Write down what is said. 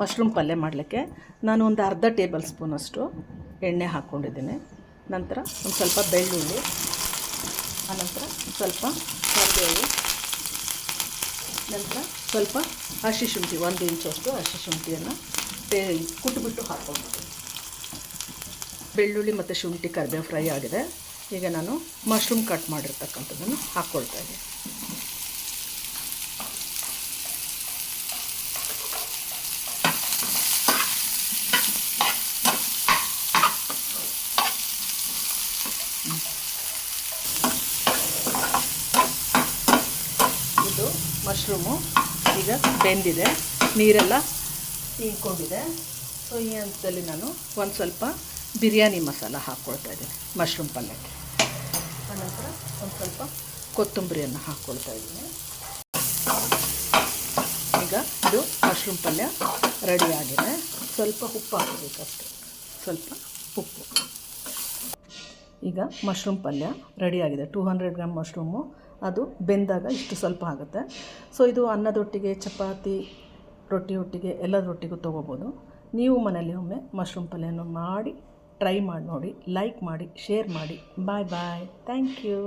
Mushroom ಪಲ್ಯ ಮಾಡಲಿಕ್ಕೆ ನಾನು ಒಂದು ಅರ್ಧ ಟೇಬಲ್ ಸ್ಪೂನಷ್ಟು ಎಣ್ಣೆ ಹಾಕ್ಕೊಂಡಿದ್ದೀನಿ. ನಂತರ ಒಂದು ಸ್ವಲ್ಪ ಬೆಳ್ಳುಳ್ಳಿ ಆನಂತರ ಸ್ವಲ್ಪ ಕರಿಬೇವು, ನಂತರ ಸ್ವಲ್ಪ ಹಸಿ ಶುಂಠಿ, ಒಂದು ಇಂಚಷ್ಟು ಹಸಿ ಶುಂಠಿಯನ್ನು ಪೇ ಕುಟ್ಬಿಟ್ಟು ಹಾಕ್ಕೊಂಡಿದ್ದೀನಿ ಬೆಳ್ಳುಳ್ಳಿ ಮತ್ತು ಶುಂಠಿ ಕರಿಬೇವು ಫ್ರೈ ಆಗಿದೆ. ಈಗ ನಾನು ಮಶ್ರೂಮ್ ಕಟ್ ಮಾಡಿರ್ತಕ್ಕಂಥದ್ದನ್ನು ಹಾಕ್ಕೊಳ್ತಾ ಇದ್ದೀನಿ. ಇದು ಮಶ್ರೂಮು. ಈಗ ಬೆಂದಿದೆ. ನೀರೆಲ್ಲ ತೀಕೊಂಡಿದೆ ಸೊ ಈ ಹಂತದಲ್ಲಿ ನಾನು ಒಂದು ಸ್ವಲ್ಪ ಬಿರಿಯಾನಿ ಮಸಾಲ ಹಾಕ್ಕೊಳ್ತಾ ಇದ್ದೀನಿ, ಮಶ್ರೂಮ್ ಪಲ್ಯಕ್ಕೆ. ಆನಂತರ ಒಂದು ಸ್ವಲ್ಪ ಕೊತ್ತಂಬರಿಯನ್ನು ಹಾಕ್ಕೊಳ್ತಾ ಇದ್ದೀನಿ. ಈಗ ಇದು ಮಶ್ರೂಮ್ ಪಲ್ಯ ರೆಡಿ ಆಗಿದೆ. ಸ್ವಲ್ಪ ಉಪ್ಪು ಹಾಕಬೇಕಷ್ಟೆ. ಸ್ವಲ್ಪ ಉಪ್ಪು. ಈಗ ಮಶ್ರೂಮ್ ಪಲ್ಯ ರೆಡಿಯಾಗಿದೆ ಟೂ ಹಂಡ್ರೆಡ್ ಗ್ರಾಮ್ ಮಶ್ರೂಮು ಅದು ಬೆಂದಾಗ ಇಷ್ಟು ಸ್ವಲ್ಪ ಆಗುತ್ತೆ. ಸೊ ಇದು ಅನ್ನದೊಟ್ಟಿಗೆ, ಚಪಾತಿ, ರೊಟ್ಟಿ ಒಟ್ಟಿಗೆ ಎಲ್ಲದರೊಟ್ಟಿಗೂ ತೊಗೋಬೋದು. ನೀವು ಮನೆಯಲ್ಲಿ ಒಮ್ಮೆ ಮಶ್ರೂಮ್ ಪಲ್ಯನೂ ಮಾಡಿ ಟ್ರೈ ಮಾಡಿ ನೋಡಿ ಲೈಕ್ ಮಾಡಿ ಶೇರ್ ಮಾಡಿ. ಬಾಯ್ ಬಾಯ್ ಥ್ಯಾಂಕ್ ಯು